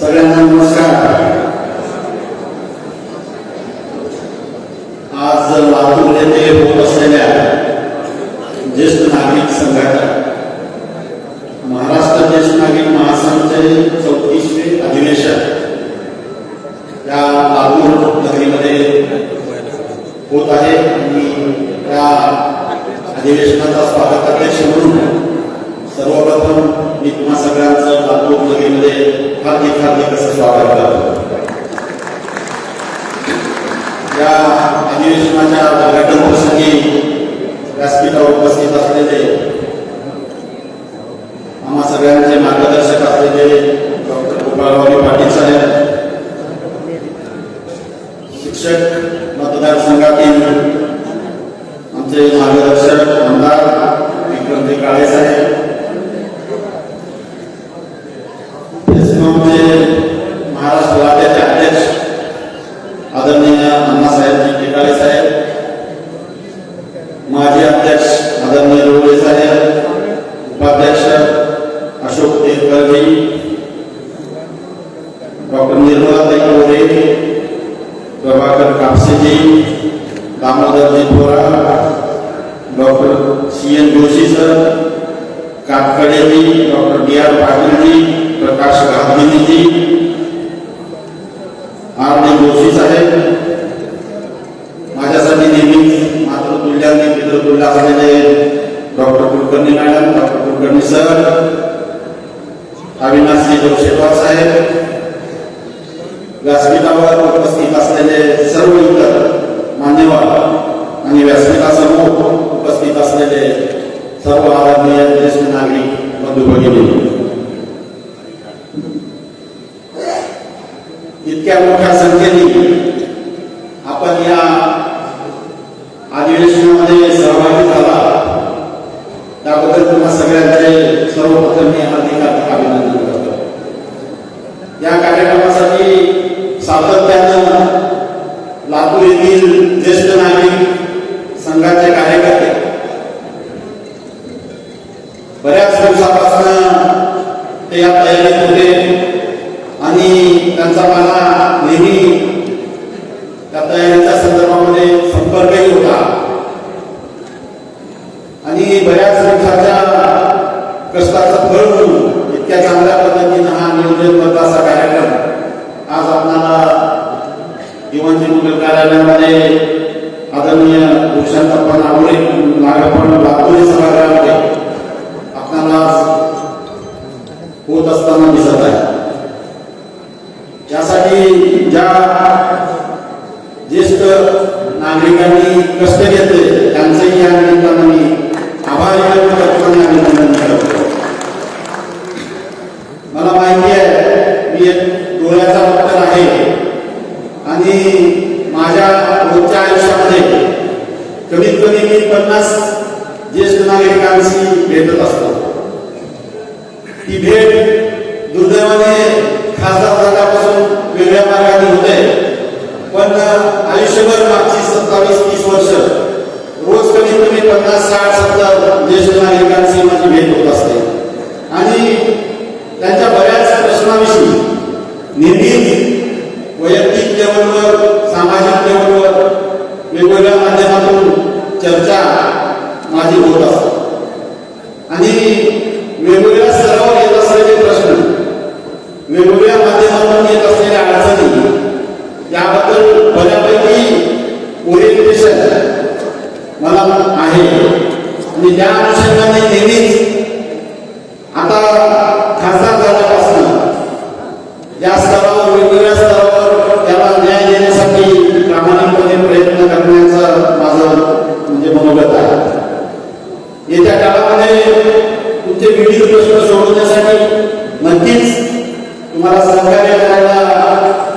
सगळ्यांना नमस्कार. आज लातूर येथे होत असलेल्या ज्येष्ठ नागरिक संघाच्या अधिवेशनाच्या उद्घाटन प्रसंगी व्यासपीठावर उपस्थित असलेले आम्हा सगळ्यांचे मार्गदर्शक असलेले डॉक्टर गोपाळराव पाटील साहेब शिक्षक मतदारसंघातील आदरणीय डोळे साहेब उपाध्यक्ष Ashok Devkarji doctor Nirmala Kore Prabhakar Kapseji Damodarji Thora doctor C N Joshi sir Katkadeji doctor D R Patilji Prakash Gandhiji R D Joshi साहेब Kulkarni madam doctor Kulkarni sir Avinashji Joshewar साहेब व्यासपीठावर उपस्थित असलेले सर्व इतर मान्यवर आणि व्यासपीठासमोर उपस्थित असलेले सर्व आदरणीय ज्येष्ठ नागरिक बंधू भगिनी इतक्या मोठ्या कष्टाचं फळ म्हणून इतक्या चांगल्या पद्धतीनं हा नियोजनबद्ध असा कार्यक्रम. आज आपणाला दिवाणजी मुघल कार्यालयामध्ये आदरणीय भूषणप्पा नागोरे नागपण लातूर सभागृहामध्ये आपणाला होत असताना दिसत आहे. त्यासाठी ज्या ज्येष्ठ नागरिकांनी कष्ट घेतले त्यांचंही या निमित्तानं मी आभार व्यक्त करतो आणि अभिनंदन करतो मला माहिती आहे मी एक डोळ्याचा डॉक्टर आहे. आणि माझ्या रोजच्या आयुष्यामध्ये कमीत कमी मी पन्नास ज्येष्ठ नागरिकांशी भेटत असतो. ही भेट दुर्दैवाने खासदार जागापासून वेगळ्या मार्गाने होते पण आयुष्यभर मागची सत्तावीस तीस वर्ष रोज कमीत कमी पन्नास साठ सत्तर ज्येष्ठ नागरिकांशी माझी भेट होत असते. आणि त्यांच्या बऱ्याच प्रश्नाविषयी नेहमी वैयक्तिक लेवलवर सामाजिक लेवलवर वेगवेगळ्या माध्यमातून चर्चा तुम्हाला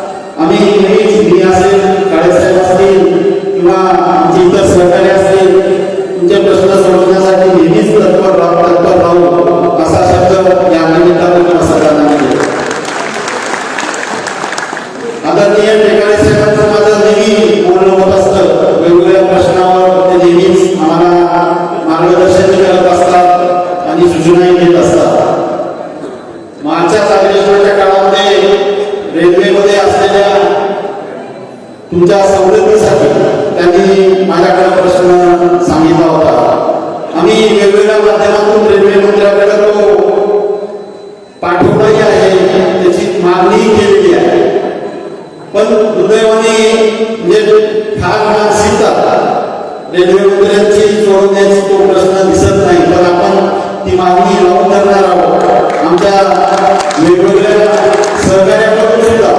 वेगवेगळ्या सहकार्याकडून सुद्धा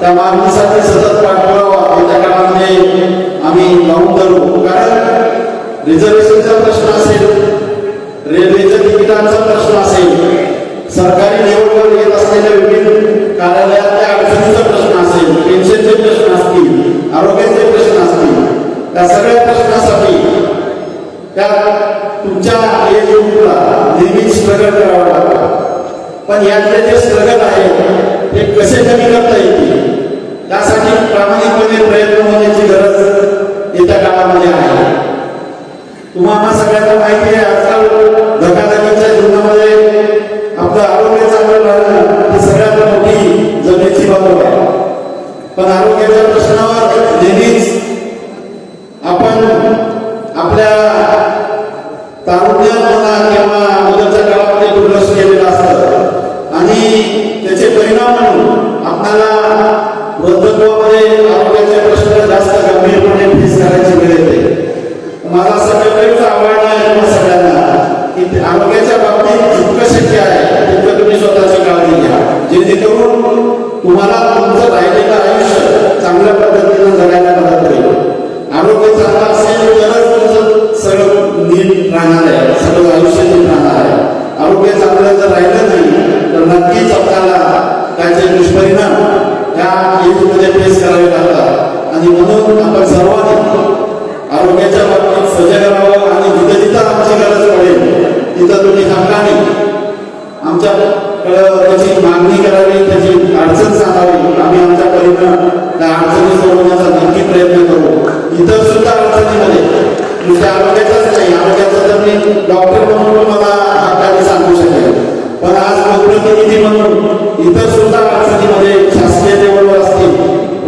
त्या मागणीसाठी सतत पाठपुरावा येत्या काळामध्ये आम्ही लावून धरू कारण रिझर्वेशनचा प्रश्न असेल रेल्वेच्या तिकिटांचा प्रश्न असेल सरकारी लेवलवर येत असलेल्या विविध कार्यालयातल्या अडचणीचा प्रश्न असेल पेन्शनचे प्रश्न असतील आरोग्याचे प्रश्न असतील त्या सगळ्या प्रश्नासाठी त्या तुमच्या एज ग्रुपला नेहमीच स्ट्रगल करावं लागतं. पण यातले जे स्ट्रगल आहे ते कसे कमी करता मला आव्हान आहे तुम्हा सगळ्यांना. की आरोग्याच्या बाबतीत जितकं शक्य आहे तितकं तुम्ही स्वतःची काळजी घ्या. जेणेकरून तुम्हाला तुमचं राहिलेलं आयुष्य चांगल्या पद्धतीनं जगायला मदत होईल. आरोग्य चांगलं असेल तरच तुमचं सगळं नीट राहणार आहे सगळं आयुष्य नीट राहणार आहे.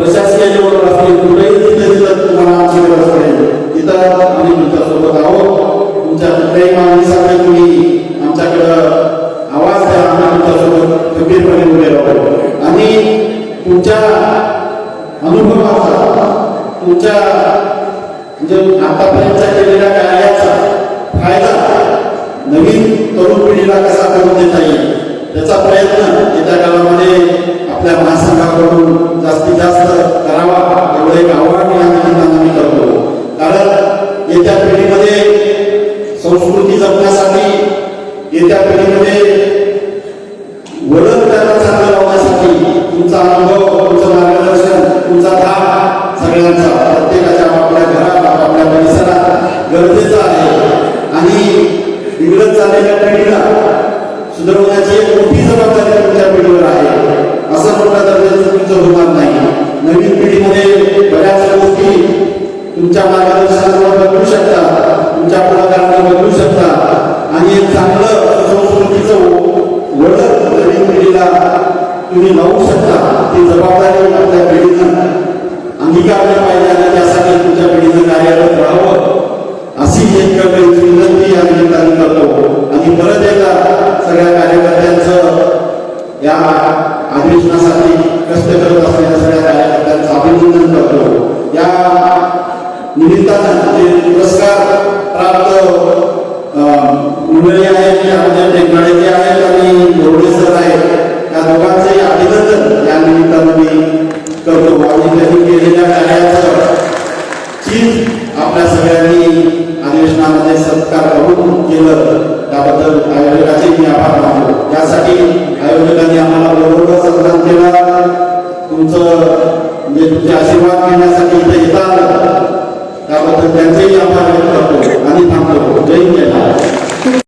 प्रशासकीय लेवलवर असतील कुठेही तिथे तिथं तुम्हाला आमची गरज पडेल तिथं आम्ही तुमच्यासोबत आहोत तुमच्या कुठल्याही मागणीसाठी तुम्ही आमच्याकडं आवाज द्या आम्ही तुमच्यासोबत खंबीरपणे उभे राहू आणि तुमच्या अनुभवाचा तुमच्या म्हणजे आतापर्यंतच्या केलेल्या कार्याचा फायदा नवीन तरुण पिढीला कसा करून देता येईल त्याचा प्रयत्न येत्या काळामध्ये आपल्या महासंघाकडून जास्तीत जास्त करावा. एवढं एक आव्हान या निमित्तानं मी करतो. कारण येत्या पिढीमध्ये संस्कृती जपण्यासाठी येत्या पिढीमध्ये वळण त्यांना चांगलं लावण्यासाठी तुमचा अनुभव तुमचं मार्गदर्शन तुमचा धाक सगळ्यांचा प्रत्येकाच्या आपापल्या घरात आपापल्या परिसरात गरजेचं आहे. आणि बिघडत चाललेल्या पिढीला सुधारवण्याची दर्जाचं तुमचं होणार नाही. नवीन पिढीमध्ये बऱ्याच गोष्टी तुमच्या मार्गदर्शनावर बदलू शकतात. तुमच्या पुढाकाराने बदलू शकतात. आणि एक चांगलं संस्कृतीचं वळण नवीन पिढीला तुम्ही लावू शकता. ती जबाबदारी आपल्या पिढीनं अंगीकारली पाहिजे आणि त्यासाठी तुमच्या पिढीनं कार्यरत राहावं अशी एक विनंती या निमित्ताने करतो. आणि परत एकदा सगळ्या कार्यकर्त्यांचं या निमित्तानं जे पुरस्कार प्राप्त अं, मंडळी आहेत त्यामध्ये टेकनाळे जे आहेत आणि बोर्डे सर आहेत. त्या दोघांचंही अभिनंदन. या निमित्तानं मी करतो. आणि त्यांनी केलेल्या कार्याचं चीज आपल्या सगळ्यांनी अधिवेशनामध्ये सत्कार करून केलं. त्याबद्दल आयोजकाचे मी आभार मानतो. त्यासाठी आयोजकांनी आम्हाला बरोबर सन्मान केला. तुमचं म्हणजे तुमचे आशीर्वाद घेण्यासाठी त्यांचाही आभार व्यक्त करतो आणि थांबतो जय जय